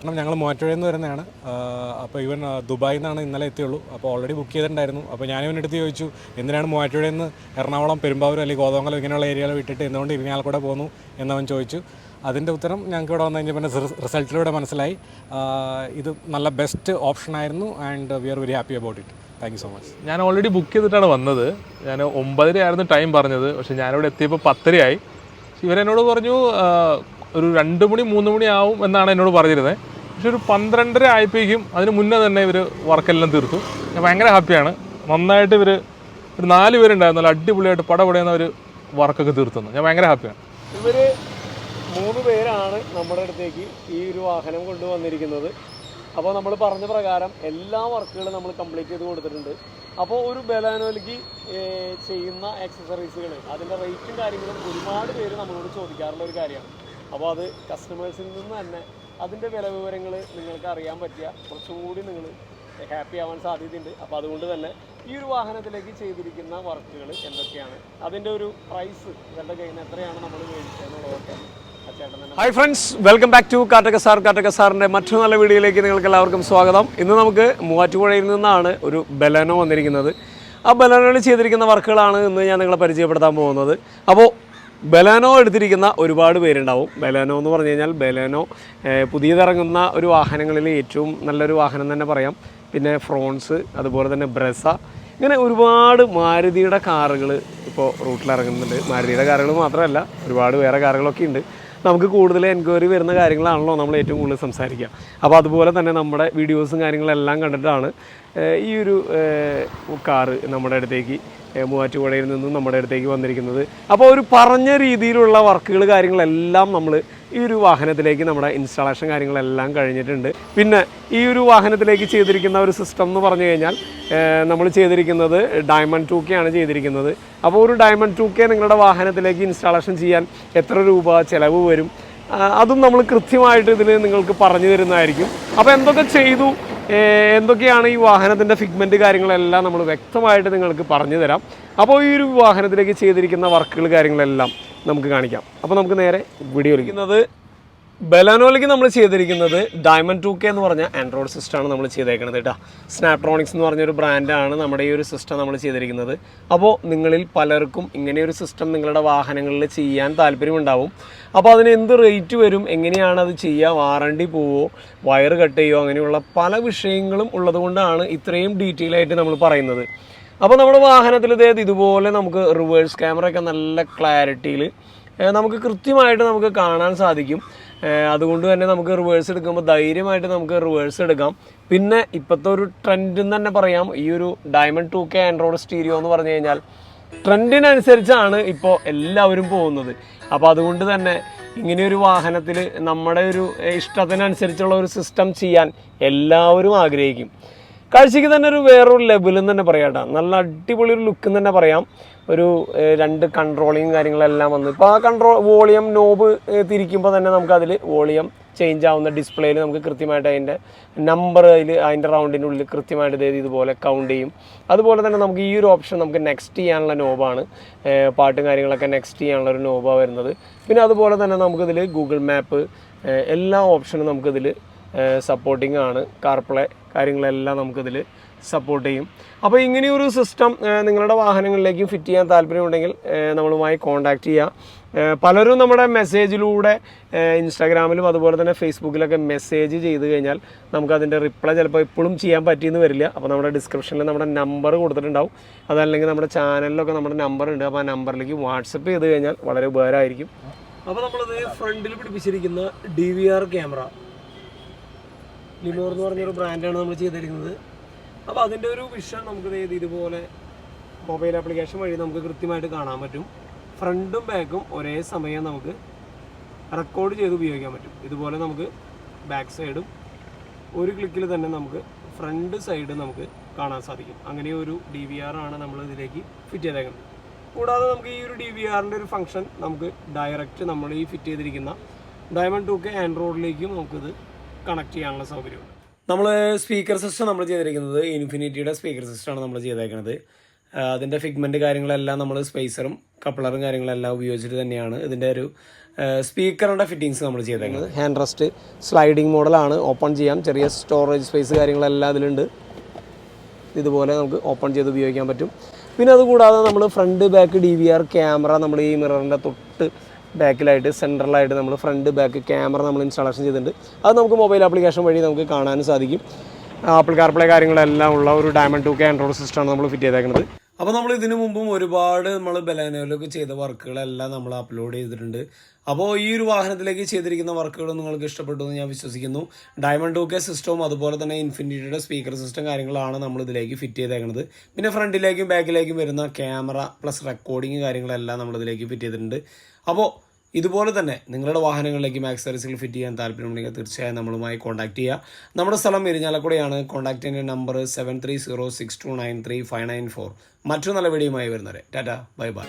കാരണം ഞങ്ങൾ മൂവാറ്റുപുഴയിൽ നിന്ന് വരുന്നതാണ് അപ്പോൾ ഇവൻ ദുബായിൽ നിന്നാണ് ഇന്നലെ എത്തിയുള്ളൂ. അപ്പോൾ ഓൾറെഡി ബുക്ക് ചെയ്തിട്ടുണ്ടായിരുന്നു. അപ്പോൾ ഞാൻ ഇവന്റെ അടുത്ത് ചോദിച്ചു എന്തിനാണ് മൂവാറ്റുപുഴയിൽ നിന്ന് എറണാകുളം പെരുമ്പാവൂർ അല്ലെങ്കിൽ കോതമംഗലം ഇങ്ങനെയുള്ള ഏരിയകൾ വിട്ടിട്ട് എന്തുകൊണ്ട് ഇവിടെ കൂടെ പോന്നു എന്നവൻ ചോദിച്ചു. അതിന്റെ ഉത്തരം ഞങ്ങൾക്ക് ഇവിടെ വന്നു പിന്നെ റിസൾട്ടിലൂടെ മനസ്സിലായി. ഇത് നല്ല ബെസ്റ്റ് ഓപ്ഷൻ ആയിരുന്നു and we are very happy about it thank you so much ഞാൻ ഓൾറെഡി ബുക്ക് ചെയ്തിട്ടാണ് വന്നത്. ഞാൻ ഒമ്പതര ആയിരുന്നു ടൈം പറഞ്ഞത്. പക്ഷേ ഞാനിവിടെ എത്തിയപ്പോൾ പത്തരയായി. ഇവരെന്നോട് പറഞ്ഞു ഒരു രണ്ട് മണി മൂന്ന് മണി ആവും എന്നാണ് എന്നോട് പറഞ്ഞിരുന്നത്. പക്ഷെ ഒരു പന്ത്രണ്ടര ആയപ്പോഴേക്കും അതിന് മുന്നേ തന്നെ ഇവർ വർക്കെല്ലാം തീർത്തു. ഞാൻ ഭയങ്കര ഹാപ്പിയാണ്. നന്നായിട്ട് ഇവർ ഒരു നാല് പേരുണ്ടായിരുന്നു. നല്ല അടിപൊളിയായിട്ട് പടപടയുന്ന ഒരു വർക്കൊക്കെ തീർത്തു ഞാൻ ഭയങ്കര ഹാപ്പിയാണ്. ഇവർ മൂന്ന് പേരാണ് നമ്മുടെ അടുത്തേക്ക് ഈ ഒരു വാഹനം കൊണ്ടുവന്നിരിക്കുന്നത്. അപ്പോൾ നമ്മൾ പറഞ്ഞ പ്രകാരം എല്ലാ വർക്കുകളും നമ്മൾ കംപ്ലീറ്റ് ചെയ്ത് കൊടുത്തിട്ടുണ്ട്. അപ്പോൾ ഒരു ബലാനോലിക്ക് ചെയ്യുന്ന എക്സസറീസുകൾ അതിന്റെ റേറ്റും കാര്യങ്ങളും ഒരുപാട് പേര് നമ്മളോട് ചോദിക്കാറുള്ള ഒരു കാര്യമാണ്. അപ്പോൾ അത് കസ്റ്റമേഴ്സിൽ നിന്ന് തന്നെ അതിന്റെ വില വിവരങ്ങൾ നിങ്ങൾക്ക് അറിയാൻ പറ്റിയ കുറച്ചും കൂടി നിങ്ങൾ ഹാപ്പി ആവാൻ സാധ്യതയുണ്ട്. അപ്പോൾ അതുകൊണ്ട് തന്നെ ഈ ഒരു വാഹനത്തിലേക്ക് ചെയ്തിരിക്കുന്ന വർക്കുകൾ എന്തൊക്കെയാണ്? അതിന്റെ ഒരു പ്രൈസ് ഇവരുടെ കയ്യിൽ നിന്ന് എത്രയാണ് നമ്മൾ മേടിച്ചതെന്നുള്ളതൊക്കെ hi friends welcome back to Kattaka sir Kattaka സാറിന്റെ മറ്റൊരു നല്ല വീഡിയോയിലേക്ക് നിങ്ങൾക്ക് എല്ലാവർക്കും സ്വാഗതം. ഇന്ന് നമുക്ക് മൂവാറ്റുപുഴയിൽ നിന്നാണ് ഒരു ബലനോ വന്നിരിക്കുന്നത്. ആ ബലനോയിൽ ചെയ്തിരിക്കുന്ന വർക്കുകളാണ് ഇന്ന് ഞാൻ നിങ്ങളെ പരിചയപ്പെടുത്താൻ പോകുന്നത്. അപ്പോൾ ബലാനോ എടുത്തിരിക്കുന്ന ഒരുപാട് പേരുണ്ടാവും. ബലാനോ എന്ന് പറഞ്ഞു കഴിഞ്ഞാൽ ബലാനോ പുതിയതിറങ്ങുന്ന ഒരു വാഹനങ്ങളിൽ ഏറ്റവും നല്ലൊരു വാഹനം തന്നെ പറയാം. പിന്നെ ഫ്രോൺസ് അതുപോലെ തന്നെ ബ്രസ ഇങ്ങനെ ഒരുപാട് മാരുതിയുടെ കാറുകൾ ഇപ്പോൾ റൂട്ടിൽ ഇറങ്ങുന്നുണ്ട് മാരുതിയുടെ കാറുകൾ മാത്രമല്ല ഒരുപാട് വേറെ കാറുകളൊക്കെ ഉണ്ട്. നമുക്ക് കൂടുതൽ എൻക്വയറി വരുന്ന കാര്യങ്ങളാണല്ലോ നമ്മൾ ഏറ്റവും കൂടുതൽ സംസാരിക്കുക. അപ്പോൾ അതുപോലെ തന്നെ നമ്മുടെ വീഡിയോസും കാര്യങ്ങളെല്ലാം കണ്ടിട്ടാണ് ഈ ഒരു കാറ് നമ്മുടെ അടുത്തേക്ക് മൂവാറ്റുപുഴയിൽ നിന്നും നമ്മുടെ അടുത്തേക്ക് വന്നിരിക്കുന്നത്. അപ്പോൾ ഒരു പറഞ്ഞ രീതിയിലുള്ള വർക്കുകൾ കാര്യങ്ങളെല്ലാം നമ്മൾ ഈ ഒരു വാഹനത്തിലേക്ക് നമ്മുടെ ഇൻസ്റ്റാളേഷൻ കാര്യങ്ങളെല്ലാം കഴിഞ്ഞിട്ടുണ്ട്. പിന്നെ ഈ ഒരു വാഹനത്തിലേക്ക് ചെയ്തിരിക്കുന്ന ഒരു സിസ്റ്റം എന്ന് പറഞ്ഞു കഴിഞ്ഞാൽ നമ്മൾ ചെയ്തിരിക്കുന്നത് ഡയമണ്ട് ടു കെ ആണ് ചെയ്തിരിക്കുന്നത്. അപ്പോൾ ഒരു ഡയമണ്ട് ടു കെ നിങ്ങളുടെ വാഹനത്തിലേക്ക് ഇൻസ്റ്റാളേഷൻ ചെയ്യാൻ എത്ര രൂപ ചിലവ് വരും? അതും നമ്മൾ കൃത്യമായിട്ട് ഇതിൽ നിങ്ങൾക്ക് പറഞ്ഞു തരുന്നതായിരിക്കും. അപ്പോൾ എന്തൊക്കെ ചെയ്തു? എന്തൊക്കെയാണ് ഈ വാഹനത്തിന്റെ ഫിഗ്മെന്റ് കാര്യങ്ങളെല്ലാം നമ്മൾ വ്യക്തമായിട്ട് നിങ്ങൾക്ക് പറഞ്ഞു തരാം. അപ്പോൾ ഈ ഒരു വാഹനത്തിലേക്ക് ചെയ്തിരിക്കുന്ന വർക്കുകൾ കാര്യങ്ങളെല്ലാം നമുക്ക് കാണിക്കാം. അപ്പോൾ നമുക്ക് നേരെ വീഡിയോ വിളിക്കുന്നത് ബലാനോയിലേക്ക് നമ്മൾ ചെയ്തിരിക്കുന്നത് ഡയമണ്ട് ടു കെ എന്ന് പറഞ്ഞ ആൻഡ്രോയിഡ് സിസ്റ്റമാണ് നമ്മൾ ചെയ്തേക്കുന്നത് കേട്ടോ. സ്നാപ്ട്രോണിക്സ് എന്ന് പറഞ്ഞൊരു ബ്രാൻഡാണ് നമ്മുടെ ഈ ഒരു സിസ്റ്റം നമ്മൾ ചെയ്തിരിക്കുന്നത്. അപ്പോൾ നിങ്ങളിൽ പലർക്കും ഇങ്ങനെയൊരു സിസ്റ്റം നിങ്ങളുടെ വാഹനങ്ങളിൽ ചെയ്യാൻ താല്പര്യമുണ്ടാവും. അപ്പോൾ അതിന് എന്ത് റേറ്റ് വരും? എങ്ങനെയാണ് അത് ചെയ്യുക? വാറണ്ടി പോവോ? വയർ കട്ട് ചെയ്യുമോ അങ്ങനെയുള്ള പല വിഷയങ്ങളും ഉള്ളതുകൊണ്ടാണ് ഇത്രയും ഡീറ്റെയിൽ ആയിട്ട് നമ്മൾ പറയുന്നത്. അപ്പോൾ നമ്മുടെ വാഹനത്തിൽ ഇതേത് ഇതുപോലെ നമുക്ക് റിവേഴ്സ് ക്യാമറ ഒക്കെ നല്ല ക്ലാരിറ്റിയിൽ നമുക്ക് കൃത്യമായിട്ട് നമുക്ക് കാണാൻ സാധിക്കും. അതുകൊണ്ട് തന്നെ നമുക്ക് റിവേഴ്സ് എടുക്കുമ്പോൾ ധൈര്യമായിട്ട് നമുക്ക് റിവേഴ്സ് എടുക്കാം. പിന്നെ ഇപ്പോഴത്തെ ഒരു ട്രെൻഡ് എന്ന് തന്നെ പറയാം. ഈ ഒരു diamond two K android stereo എന്ന് പറഞ്ഞു കഴിഞ്ഞാൽ ട്രെൻഡിനനുസരിച്ചാണ് ഇപ്പോൾ എല്ലാവരും പോകുന്നത്. അപ്പോൾ അതുകൊണ്ട് തന്നെ ഇങ്ങനെയൊരു വാഹനത്തിൽ നമ്മുടെ ഒരു ഇഷ്ടത്തിനനുസരിച്ചുള്ള ഒരു സിസ്റ്റം ചെയ്യാൻ എല്ലാവരും ആഗ്രഹിക്കും. കാഴ്ചയ്ക്ക് തന്നെ ഒരു വേറൊരു ലെവലും തന്നെ പറയാം കേട്ടോ നല്ല അടിപൊളി ഒരു ലുക്കും തന്നെ പറയാം. ഒരു രണ്ട് കൺട്രോളിങ്ങും കാര്യങ്ങളെല്ലാം വന്നു. ഇപ്പോൾ ആ കൺട്രോൾ വോളിയം നോബ് തിരിക്കുമ്പോൾ തന്നെ നമുക്ക് അതിൽ വോളിയം ചേഞ്ച് ആവുന്ന ഡിസ്പ്ലേയിൽ നമുക്ക് കൃത്യമായിട്ട് അതിന്റെ നമ്പർ അതിൽ അതിന്റെ റൗണ്ടിന്റെ ഉള്ളിൽ കൃത്യമായിട്ട് ഇത് ഇതുപോലെ കൗണ്ട് ചെയ്യും. അതുപോലെ തന്നെ നമുക്ക് ഈ ഒരു ഓപ്ഷൻ നമുക്ക് നെക്സ്റ്റ് ചെയ്യാനുള്ള നോബാണ് പാട്ടും കാര്യങ്ങളൊക്കെ നെക്സ്റ്റ് ചെയ്യാനുള്ള ഒരു നോബാണ് വരുന്നത്. പിന്നെ അതുപോലെ തന്നെ നമുക്കിതിൽ ഗൂഗിൾ മാപ്പ് എല്ലാ ഓപ്ഷനും നമുക്കിതിൽ സപ്പോർട്ടിംഗ് ആണ്. കാർപ്ലേ കാര്യങ്ങളെല്ലാം നമുക്കിതിൽ സപ്പോർട്ട് ചെയ്യും. അപ്പോൾ ഇങ്ങനെയൊരു സിസ്റ്റം നിങ്ങളുടെ വാഹനങ്ങളിലേക്കും ഫിറ്റ് ചെയ്യാൻ താല്പര്യമുണ്ടെങ്കിൽ നമ്മളുമായി കോൺടാക്റ്റ് ചെയ്യാം. പലരും നമ്മുടെ മെസ്സേജിലൂടെ ഇൻസ്റ്റാഗ്രാമിലും അതുപോലെ തന്നെ ഫേസ്ബുക്കിലൊക്കെ മെസ്സേജ് ചെയ്ത് കഴിഞ്ഞാൽ നമുക്കതിന്റെ റിപ്ലൈ ചിലപ്പോൾ ഇപ്പോഴും ചെയ്യാൻ പറ്റിയെന്ന് വരില്ല. അപ്പോൾ നമ്മുടെ ഡിസ്ക്രിപ്ഷനിൽ നമ്മുടെ നമ്പർ കൊടുത്തിട്ടുണ്ടാവും. അതല്ലെങ്കിൽ നമ്മുടെ ചാനലിലൊക്കെ നമ്മുടെ നമ്പർ ഉണ്ട്. അപ്പോൾ ആ നമ്പറിലേക്ക് വാട്സപ്പ് ചെയ്ത് കഴിഞ്ഞാൽ വളരെ ഉപകാരമായിരിക്കും. അപ്പോൾ നമ്മളത് ഫ്രണ്ടിൽ പിടിപ്പിച്ചിരിക്കുന്ന ഡി വി ആർ ക്യാമറ ലിമോർ എന്ന് പറഞ്ഞൊരു ബ്രാൻഡാണ് നമ്മൾ ചെയ്തിരിക്കുന്നത്. അപ്പോൾ അതിന്റെ ഒരു വിഷൻ നമുക്ക് ചെയ്ത് ഇതുപോലെ മൊബൈൽ ആപ്ലിക്കേഷൻ വഴി നമുക്ക് കൃത്യമായിട്ട് കാണാൻ പറ്റും. ഫ്രണ്ടും ബാക്കും ഒരേ സമയം നമുക്ക് റെക്കോർഡ് ചെയ്ത് ഉപയോഗിക്കാൻ പറ്റും. ഇതുപോലെ നമുക്ക് ബാക്ക് സൈഡും ഒരു ക്ലിക്കിൽ തന്നെ നമുക്ക് ഫ്രണ്ട് സൈഡ് നമുക്ക് കാണാൻ സാധിക്കും. അങ്ങനെ ഒരു ഡി വി ആർ ആണ് നമ്മൾ ഇതിലേക്ക് ഫിറ്റ് ചെയ്തേക്കുന്നത്. കൂടാതെ നമുക്ക് ഈ ഒരു ഡി വി ആറിന്റെ ഒരു ഫംഗ്ഷൻ നമുക്ക് ഡയറക്റ്റ് നമ്മൾ ഈ ഫിറ്റ് ചെയ്തിരിക്കുന്ന ഡയമണ്ട് ടു കെ ആൻഡ്രോയിഡിലേക്കും നമുക്കിത് കണക്ട് ചെയ്യാനുള്ള സൗകര്യമുണ്ട്. നമ്മൾ സ്പീക്കർ സിസ്റ്റം നമ്മൾ ചെയ്തിരിക്കുന്നത് ഇൻഫിനിറ്റിയുടെ സ്പീക്കർ സിസ്റ്റമാണ് നമ്മൾ ചെയ്തേക്കുന്നത് അതിന്റെ ഫിഗ്മെന്റ് കാര്യങ്ങളെല്ലാം നമ്മൾ സ്പേസറും കപ്ലറും കാര്യങ്ങളെല്ലാം ഉപയോഗിച്ചിട്ട് തന്നെയാണ് ഇതിന്റെ ഒരു സ്പീക്കറിന്റെ ഫിറ്റിങ്സ് നമ്മൾ ചെയ്തേക്കുന്നത് ഹാൻഡ് റെസ്റ്റ് സ്ലൈഡിങ് മോഡലാണ് ഓപ്പൺ ചെയ്യാം ചെറിയ സ്റ്റോറേജ് സ്പേസ് കാര്യങ്ങളെല്ലാം അതിലുണ്ട്. ഇതുപോലെ നമുക്ക് ഓപ്പൺ ചെയ്ത് ഉപയോഗിക്കാൻ പറ്റും. പിന്നെ അതുകൂടാതെ നമ്മൾ front back D V R camera നമ്മൾ ഈ മിററിന്റെ തൊട്ട് ബാക്കിലായിട്ട് സെൻട്രലായിട്ട് നമ്മൾ ഫ്രണ്ട് ബാക്ക് ക്യാമറ നമ്മൾ ഇൻസ്റ്റാളേഷൻ ചെയ്തിട്ടുണ്ട്. അത് നമുക്ക് മൊബൈൽ ആപ്ലിക്കേഷൻ വഴി നമുക്ക് കാണാനും സാധിക്കും. ആപ്പിൾ കാർപ്ലേ കാര്യങ്ങളെല്ലാം ഉള്ള ഒരു ഡയമണ്ട് ടു കെ ആൻഡ്രോയിഡ് സിസ്റ്റമാണ് നമ്മൾ ഫിറ്റ് ചെയ്തേക്കുന്നത്. അപ്പോൾ നമ്മൾ ഇതിനു മുമ്പും ഒരുപാട് നമ്മൾ ബലാനോയിലൊക്കെ ചെയ്ത വർക്കുകളെല്ലാം നമ്മൾ അപ്ലോഡ് ചെയ്തിട്ടുണ്ട്. അപ്പോൾ ഈ ഒരു വാഹനത്തിലേക്ക് ചെയ്തിരിക്കുന്ന വർക്കുകൾ നിങ്ങൾക്ക് ഇഷ്ടപ്പെട്ടു എന്ന് ഞാൻ വിശ്വസിക്കുന്നു. ഡയമണ്ട് ടു കെ സിസ്റ്റവും അതുപോലെ തന്നെ ഇൻഫിനിറ്റിയുടെ സ്പീക്കർ സിസ്റ്റം കാര്യങ്ങളാണ് നമ്മൾ ഇതിലേക്ക് ഫിറ്റ് ചെയ്തേക്കുന്നത് പിന്നെ ഫ്രണ്ടിലേക്കും ബാക്കിലേക്കും വരുന്ന ക്യാമറ പ്ലസ് റെക്കോർഡിങ് കാര്യങ്ങളെല്ലാം നമ്മൾ ഇതിലേക്ക് ഫിറ്റ് ചെയ്തിട്ടുണ്ട്. അപ്പോൾ ഇതുപോലെ തന്നെ നിങ്ങളുടെ വാഹനങ്ങളിലേക്ക് മാക്സ് സർവീസുകൾ ഫിറ്റ് ചെയ്യാൻ താല്പര്യമുണ്ടെങ്കിൽ തീർച്ചയായും നമ്മളുമായി കോൺടാക്ട് ചെയ്യുക നമ്മുടെ സ്ഥലം ഇരിഞ്ഞാലക്കുടയാണ് ചെയ്യുന്ന number seven three zero six two nine three five nine four മറ്റു നല്ല വീഡിയോയുമായി വരുന്നവരെ. Tata bye bye